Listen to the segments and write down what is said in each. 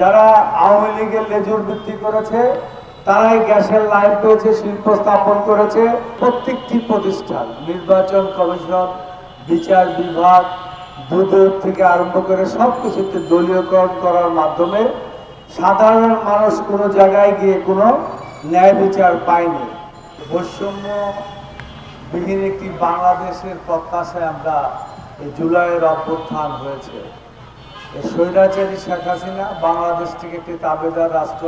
যারা আওয়ামী লীগের লেজুর বৃত্তি করেছে, তারাই গ্যাসের লাইন পেয়েছে, শিল্প স্থাপন করেছে প্রত্যেকটি প্রতিষ্ঠান। নির্বাচন কমিশন, বিচার বিভাগ দুদক থেকে আরম্ভ করে সব কিছুতে দলীয়করণ করার মাধ্যমে সাধারণ মানুষ কোনো জায়গায় গিয়ে কোনো ন্যায় বিচার পায়নি। বৈষম্য বিহীন একটি বাংলাদেশের প্রত্যাশায় আমরা জুলাইয়ের অভ্যুত্থান হয়েছে। স্বৈরাচারী শেখ হাসিনা বাংলাদেশ থেকে একটি তাবেদার রাষ্ট্র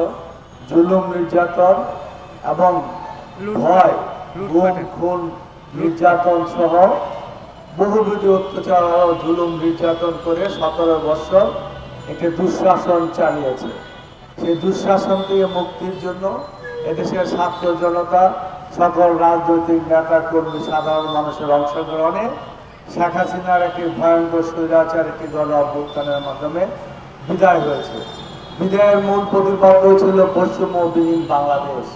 জুলুম নির্যাতন এবং ভয় খুন নির্যাতন সহ বহুবিধ অত্যাচার ও জুলুম নির্যাতন করে সতেরো বছর একটি দুঃশাসন চালিয়েছে। সেই দুঃশাসন থেকে মুক্তির জন্য এদেশের ছাত্র জনতা সকল রাজনৈতিক নেতা কর্মী সাধারণ মানুষের অংশগ্রহণে শেখ হাসিনার একটি ভয়ঙ্কর স্বৈরাচার, একটি গণ অভ্যুত্থানের মাধ্যমে বিদায় হয়েছে। বিদায়ের মূল প্রতিপাদ্য ছিল বৈষম্যবিহীন বাংলাদেশ।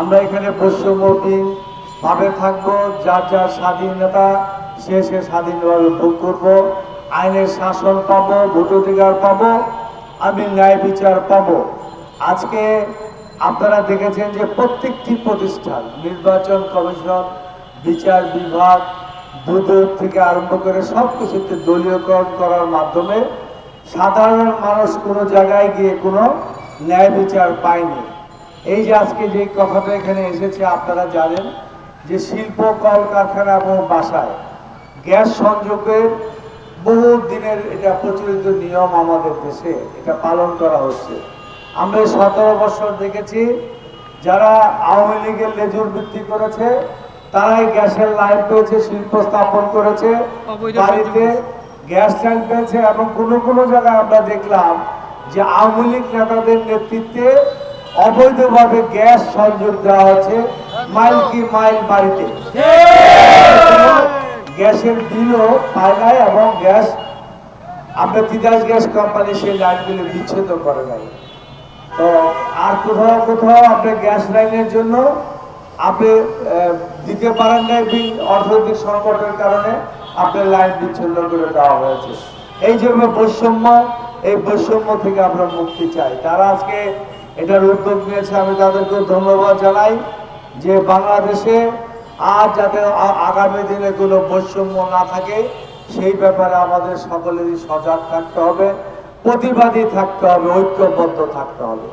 আমরা এখানে বৈষম্যবিহীন ভাবে থাকব, যার যার স্বাধীনতা সে সে স্বাধীনভাবে ভোগ করব, আইনের শাসন পাবো ভোটাধিকার পাবো, আমি ন্যায় বিচার পাবো। আজকে আপনারা দেখেছেন যে প্রত্যেকটি প্রতিষ্ঠান, নির্বাচন কমিশন, বিচার বিভাগ দুদক থেকে আরম্ভ করে সব কিছুতে দলীয়করণ করার মাধ্যমে সাধারণ মানুষ কোনো জায়গায় গিয়ে কোনো ন্যায় বিচার পায়নি। এই যে আজকে যে কথাটা এখানে এসেছে, আপনারা জানেন যে শিল্প, কলকারখানা এবং বাসায় গ্যাস সংযোগের বহু দিনের এটা প্রচলিত নিয়ম আমাদের দেশে, এটা পালন করা হচ্ছে। আমরা সতেরো বছর দেখেছি, যারা আওয়ামী লীগের লেজুর বৃত্তি করেছে তারাই গ্যাসের লাইন পেয়েছে শিল্প স্থাপন করেছে। বাড়িতে গ্যাস ট্যাঙ্ক পেয়েছে এবং কোনো কোনো জায়গায় আমরা দেখলাম যে আওয়ামী লীগ নেতাদের নেতৃত্বে অবৈধভাবে গ্যাস সংযোগ দেওয়া হচ্ছে মাইল কি মাইল বাড়িতে। গ্যাসের বিলও পায় নাই এবং গ্যাস আপনার তিতাস গ্যাস কোম্পানি সেই লাইনগুলো বিচ্ছেদ করে নাই। তো আর কোথাও কোথাও আপনি গ্যাস লাইনের জন্য আপনি দিতে পারেন নাই বিল অর্থনৈতিক সংকটের কারণে আপনার লাইন বিচ্ছিন্ন করে দেওয়া হয়েছে। এই জন্য বৈষম্য, এই বৈষম্য থেকে আমরা মুক্তি চাই। তারা আজকে এটার উদ্যোগ নিয়েছে, আমি তাদেরকে ধন্যবাদ জানাই যে বাংলাদেশে আর যাতে আগামী দিনে কোনো বৈষম্য না থাকে, সেই ব্যাপারে আমাদের সকলেরই সজাগ থাকতে হবে, প্রতিবাদী থাকতে হবে, ঐক্যবদ্ধ থাকতে হবে।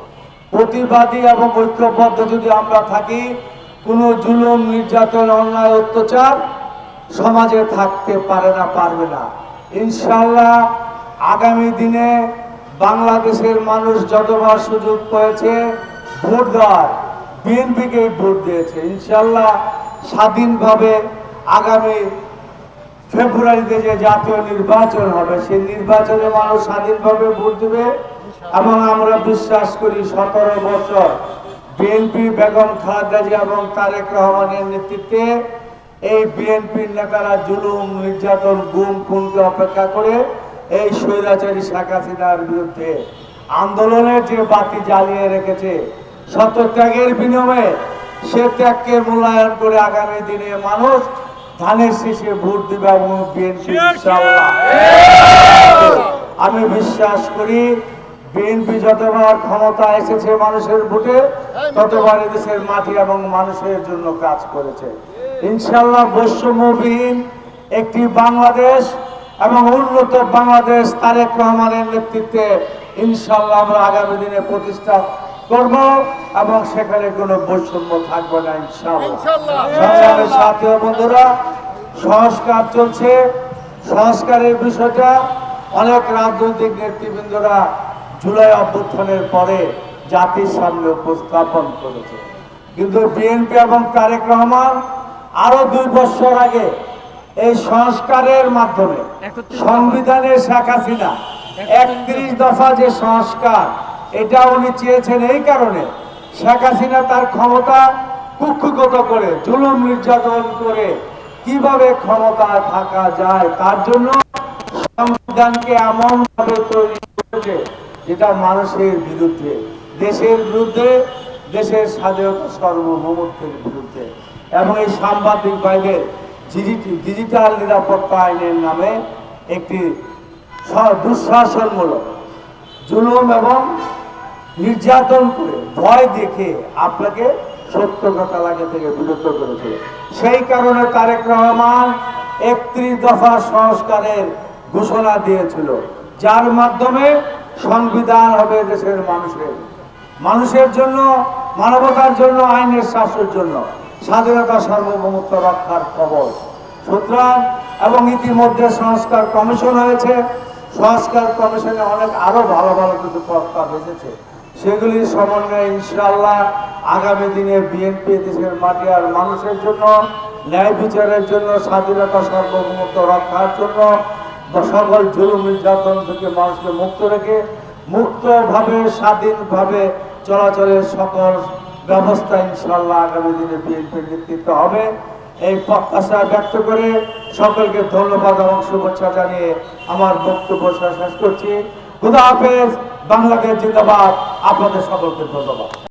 প্রতিবাদী এবং ঐক্যবদ্ধ যদি আমরা থাকি কোনো জুলুম, নির্যাতন, অন্যায়, অত্যাচার সমাজে থাকতে পারে না, পারবে না। ইনশাল্লাহ আগামী দিনে বাংলাদেশের মানুষ যতবার সুযোগ পেয়েছে ভোট দেওয়ার, বিএনপিকে ভোট দিয়েছে। ইনশাল্লাহ স্বাধীনভাবে আগামী ফেব্রুয়ারিতে যে জাতীয় নির্বাচন হবে, সেই নির্বাচনে মানুষ স্বাধীনভাবে ভোট দেবে এবং আমরা বিশ্বাস করি সতেরো বছর বিএনপি বেগম খালেদা জিয়া এবং তারেক রহমানের নেতৃত্বে এই বিএনপির নেতারা জুলুম নির্যাতন গুম খুনকে অপেক্ষা করে এই স্বৈরাচারী শেখ হাসিনার বিরুদ্ধে আন্দোলনের যে বাতি জ্বালিয়ে রেখেছে সত্যত্যাগের বিনিময়ে সে ত্যাগকে মূল্যায়ন করে আগামী দিনে মানুষ ধানের শেষে ভোট দিবে এবং বিএনপি আমি বিশ্বাস করি বিএনপি যতবার ক্ষমতা এসেছে মানুষের ভোটে ততবার দেশের মাটি এবং মানুষের জন্য কাজ করেছে। ইনশাল্লাহ বৈষম্যবিহীন একটি বাংলাদেশ এবং উন্নত বাংলাদেশ তারেক রহমানের নেতৃত্বে ইনশাল্লাহ আমরা আগামী দিনে প্রতিষ্ঠা করব এবং সেখানে কোনো বৈষম্য থাকবে না ইনশাল্লাহ সংগ্রামের সাথী বন্ধুরা সংস্কার চলছে। সংস্কারের বিষয়টা অনেক রাজনৈতিক নেতৃবৃন্দরা জুলাই অভ্যুত্থানের পরে জাতির সামনে উপস্থাপন করেছে। কিন্তু বিএনপি এবং তারেক রহমান আরও দুই বছর আগে এই সংস্কারের মাধ্যমে সংবিধানের শেখ হাসিনা একত্রিশ দফা যে সংস্কার এটা উনি চেয়েছেন এই কারণে শেখ হাসিনা তার ক্ষমতা কুক্ষিগত করে জুলুম নির্যাতন করে কীভাবে ক্ষমতা থাকা যায় তার জন্য সংবিধানকে এমন ভাবে তৈরি করেছে যেটা মানুষের বিরুদ্ধে, দেশের বিরুদ্ধে, দেশের স্বাধীনতা সার্বভৌমত্বের বিরুদ্ধে। এবং এই সাংবাদিক ভাইদের ডিজিটাল নিরাপত্তা আইনের নামে একটি দুঃশাসনমূলক জুলুম এবং নির্যাতন করে ভয় দেখে আপনাকে সত্য কথা লাগে থেকে বিরত করেছিল সেই কারণে তারেক রহমান একত্রিশ দফা সংস্কারের ঘোষণা দিয়েছিল, যার মাধ্যমে সংবিধান হবে দেশের মানুষের। মানুষের জন্য, মানবতার জন্য, আইনের শাসনের জন্য স্বাধীনতা সার্বভৌমত্ব রক্ষার খবর সুতরাং, এবং ইতিমধ্যে সংস্কার কমিশন হয়েছে। সংস্কার কমিশনে অনেক আরও ভালো ভালো কিছু প্রস্তাব এসেছে। সেগুলি সমন্বয়ে ইনশাআল্লাহ আগামী দিনে বিএনপি দেশের মাটি আর মানুষের জন্য, ন্যায় বিচারের জন্য, স্বাধীনতা সার্বভৌমত্ব রক্ষার জন্য সকল জুলুম, নির্যাতন থেকে মানুষকে মুক্ত রেখে, মুক্তভাবে, স্বাধীনভাবে চলাচলের সকল ব্যবস্থা ইনশাল্লাহ আগামী দিনে বিএনপির নেতৃত্ব হবে। এই প্রত্যাশা ব্যক্ত করে সকলকে ধন্যবাদ এবং শুভেচ্ছা জানিয়ে আমার বক্তব্য শেষ করছি। খুদা হাফেজ, বাংলাদেশ জিন্দাবাদ। আপনাদের সকলকে ধন্যবাদ।